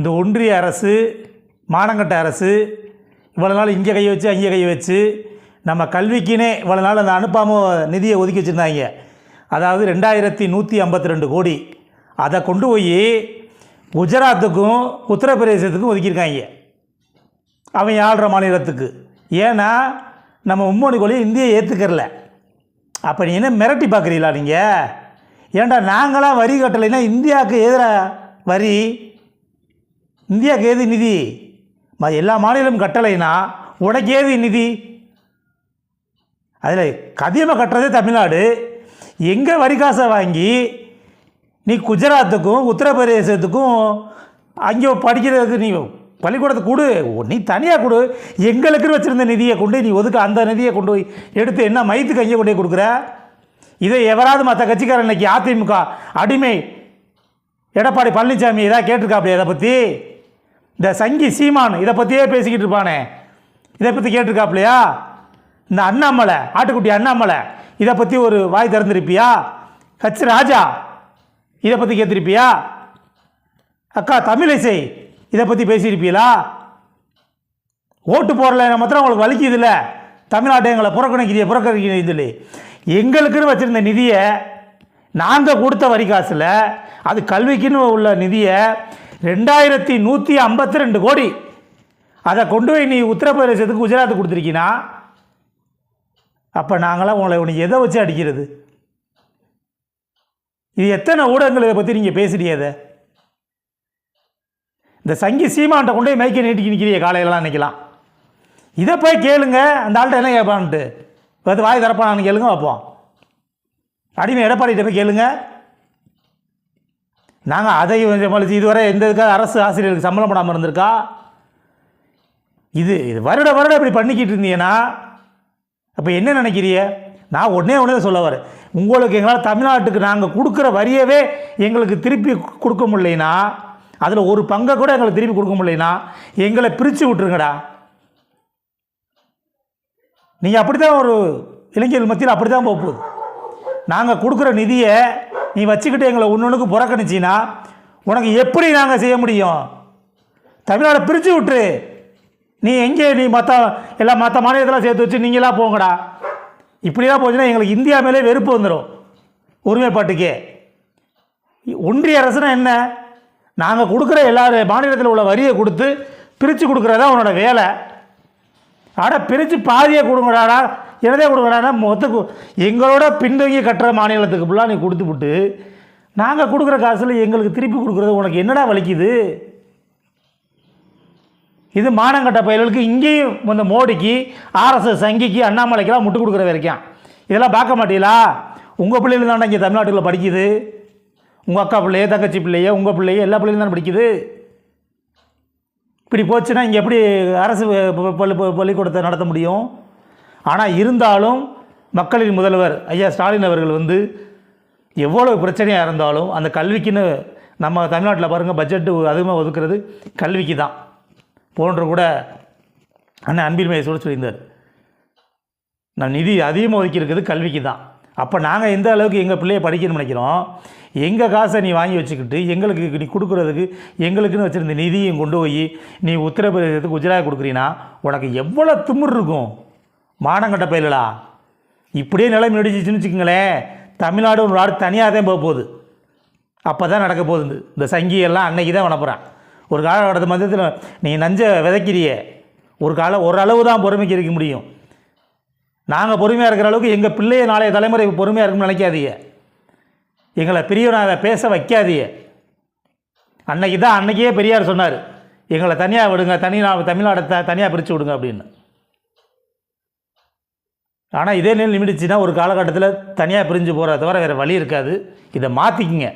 இந்த ஒன்றிய அரசு மானங்கட்ட அரசு இவ்வளோ நாள் இங்கே கையை வச்சு அங்கே கையை வச்சு நம்ம கல்விக்குனே இவ்வளோ நாள் அந்த அனுப்பாமல் நிதியை ஒதுக்கி வச்சுருந்தாங்க. அதாவது ரெண்டாயிரத்தி நூற்றி ஐம்பத்தி ரெண்டு கோடி. அதை கொண்டு போய் குஜராத்துக்கும் உத்தரப்பிரதேசத்துக்கும் ஒதுக்கியிருக்காங்க. அவன் ஆள்ற மாநிலத்துக்கு. ஏன்னா நம்ம மும்மொழி கொள்கையை இந்தியை ஏற்றுக்கறல அப்போ நீ என்ன மிரட்டி பார்க்குறீங்களா நீங்கள் ஏன்டா நாங்களாம் வரி கட்டலைன்னா இந்தியாவுக்கு எதிராக வரி? இந்தியாவுக்கு ஏது நிதி. எல்லா மாநிலமும் கட்டலைன்னா உனக்கு ஏது நிதி? அதில் கதியமாக கட்டுறதே தமிழ்நாடு. எங்கே வரி காசை வாங்கி நீ குஜராத்துக்கும் உத்தரப்பிரதேசத்துக்கும் அங்கே படிக்கிறதுக்கு நீ பள்ளிக்கூடத்தை கொடு. நீ தனியாக கொடு. எங்களுக்குன்னு வச்சுருந்த நிதியை கொண்டு நீ ஒதுக்க அந்த நிதியை கொண்டு போய் எடுத்து என்ன மைத்துக்கு அங்கே கொண்டு கொடுக்குற? இதை எவராவது மற்ற கட்சிக்காரன் இன்றைக்கி அதிமுக அடிமை எடப்பாடி பழனிசாமி ஏதாவது கேட்டிருக்காப்படியா இதை பற்றி இந்த சங்கி சீமான் இதை பற்றியே பேசிக்கிட்டு இருப்பானே. இதை பற்றி கேட்டிருக்காப்லையா? இந்த அண்ணாமலை ஆட்டுக்குட்டி அண்ணாமலை இதை பற்றி ஒரு வாய் திறந்திருப்பியா? ஹச் ராஜா இதை பற்றி கேட்டிருப்பியா? அக்கா தமிழிசை இதை பற்றி பேசியிருப்பீங்களா? ஓட்டு போடல மாத்திரம் உங்களுக்கு வலிக்குதுல்ல. தமிழ்நாட்டை எங்களை புறக்கணிக்கிறீங்க புறக்கணிக்கிறீங்க சொல்லி. எங்களுக்குன்னு வச்சுருந்த நிதியை நாங்கள் கொடுத்த வரி காசில் அது கல்விக்குன்னு உள்ள நிதியை ரெண்டாயிரத்தி நூற்றி ஐம்பத்தி ரெண்டு கோடி. அதை கொண்டு போய் நீ உத்தரப்பிரதேசத்துக்கு குஜராத்துக்கு கொடுத்துருக்கீனா அப்போ நாங்களாம் உங்களை உனக்கு எதை வச்சு அடிக்கிறது? இது எத்தனை ஊடகங்கள் இதை பற்றி நீங்கள் பேசுறீங்க அதை இந்த சங்கி சீமான்ட்ட கொண்டு போய் மைக்க நீட்டிக்கு நிற்கிறீங்க காலையிலலாம் நிற்கலாம் இதை போய் கேளுங்க அந்த ஆள்கிட்ட என்ன கேட்பான்ட்டு? பார்த்து வாய் திறப்பானான்னு கேளுங்க வைப்போம் அடிமை எடப்பாடிகிட்ட போய் கேளுங்க. நாங்கள் அதை சமாளித்து இதுவரை எந்த இதுக்காக அரசு ஆசிரியர்களுக்கு சம்பளம் போடாமல் இருந்திருக்கா? இது இது வருட வருடம் இப்படி பண்ணிக்கிட்டு இருந்தீங்கன்னா அப்போ என்ன நினைக்கிறீங்க? நான் ஒன்றே ஒன்றே சொல்ல வரேன். உங்களுக்கு எங்களால் தமிழ்நாட்டுக்கு நாங்கள் கொடுக்குற வரியவே எங்களுக்கு திருப்பி கொடுக்க முடியலனா அதில் ஒரு பங்கை கூட எங்களுக்கு திருப்பி கொடுக்க முடியலனா எங்களை பிரித்து விட்ருங்கடா நீங்கள் அப்படி தான் ஒரு இளைஞர்கள் மத்தியில் அப்படி தான் போகுது. நாங்கள் கொடுக்குற நிதியை நீ வச்சுக்கிட்டு எங்களை ஒன்று புறக்கணிச்சின்னா உனக்கு எப்படி நாங்கள் செய்ய முடியும்? தமிழ்நாடை பிரித்து விட்டுரு. நீ எங்கே நீ மற்ற எல்லா மற்ற மாநிலத்தெல்லாம் சேர்த்து வச்சு நீங்களாம் போங்கடா. இப்படிலாம் போச்சுன்னா எங்களுக்கு இந்தியா மேலே வெறுப்பு வந்துடும் ஒருமைப்பாட்டுக்கே. ஒன்றிய அரசுனா என்ன? நாங்கள் கொடுக்குற எல்லா மாநிலத்தில் உள்ள வரியை கொடுத்து பிரித்து கொடுக்குறதா உன்னோட வேலை. ஆனால் பிரித்து பாதியை கொடுங்கடாடா. என்னதே கொடுங்கடாடா மொத்த எங்களோட பின்தங்கி கட்டுற மாநிலத்துக்கு ஃபுல்லாக நீ விட்டு நாங்கள் கொடுக்குற காசில் எங்களுக்கு திருப்பி கொடுக்குறது உனக்கு என்னடா வலிக்குது? இது மானங்கட்ட பயல்களுக்கு இங்கேயும் இந்த மோடிக்கு ஆர்எஸ்எஸ் சங்கிக்கு அண்ணாமலைக்கெல்லாம் முட்டு கொடுக்குற வரைக்கும். இதெல்லாம் பார்க்க மாட்டீங்களா? உங்கள் பிள்ளைகள் தானே இங்கே தமிழ்நாட்டுக்குள்ள படிக்குது. உங்கள் அக்கா பிள்ளைய தங்கச்சி பிள்ளைய உங்கள் பிள்ளைய எல்லா பிள்ளைகளும் தானே படிக்குது. இப்படி போச்சுன்னா இங்கே எப்படி அரசு பள்ளி பள்ளிக்கூடத்தை நடத்த முடியும்? ஆனால் இருந்தாலும் மக்களின் முதல்வர் ஐயா ஸ்டாலின் அவர்கள் வந்து எவ்வளோ பிரச்சனையாக இருந்தாலும் அந்த கல்விக்குன்னு நம்ம தமிழ்நாட்டில் பாருங்கள் பட்ஜெட்டு அதிகமாக ஒதுக்குறது கல்விக்கு தான். போன்ற கூட அண்ணன் அன்பில் மகேஷோடு சொல்லியிருந்தார். நான் நிதி அதிகமாக ஒதுக்கியிருக்கிறது கல்விக்கு தான். அப்போ நாங்கள் எந்த அளவுக்கு எங்கள் பிள்ளைய படிக்கணும்னு நினைக்கிறோம்? எங்கள் காசை நீ வாங்கி வச்சுக்கிட்டு எங்களுக்கு நீ கொடுக்குறதுக்கு எங்களுக்குன்னு வச்சுருந்த நிதியும் கொண்டு போய் நீ உத்தரப்பிரதேசத்துக்கு குஜராத் கொடுக்குறீன்னா உனக்கு எவ்வளோ திமிர் இருக்கும்? மானங்கட்ட பயிலடா. இப்படியே நிலைமை நடிச்சிச்சுன்னு வச்சுக்கோங்களேன் தமிழ்நாடு ஒரு நாடு தனியாக தான் போக போகுது. அப்போ தான் நடக்க போகுது. இந்த- சங்கியெல்லாம் சங்கி எல்லாம் அன்னைக்கு தான் வனப்புறான் ஒரு காலகட்டத்து மதத்தில் நீ நஞ்ச விதைக்கிறியே. ஒரு கால ஓரளவு தான் பொறுமைக்கு இருக்க முடியும். நாங்கள் பொறுமையாக இருக்கிற அளவுக்கு எங்கள் பிள்ளைய நாளைய தலைமுறை பொறுமையாக இருக்கும்னு நினைக்காதீங்க. எங்களை பெரியவனாக பேச வைக்காதீங்க. அன்னைக்கு தான் அன்னைக்கே பெரியார் சொன்னார் எங்களை தனியாக விடுங்க தனி நா- தமிழ்நாடை த தனியாக பிரித்து விடுங்க அப்படின்னு. ஆனால் இதே நிலை நிமிடிச்சுன்னா ஒரு காலகட்டத்தில் தனியாக பிரிஞ்சு போகிறத தவிர வேறு வழி இருக்காது. இதை மாற்றிக்கிங்க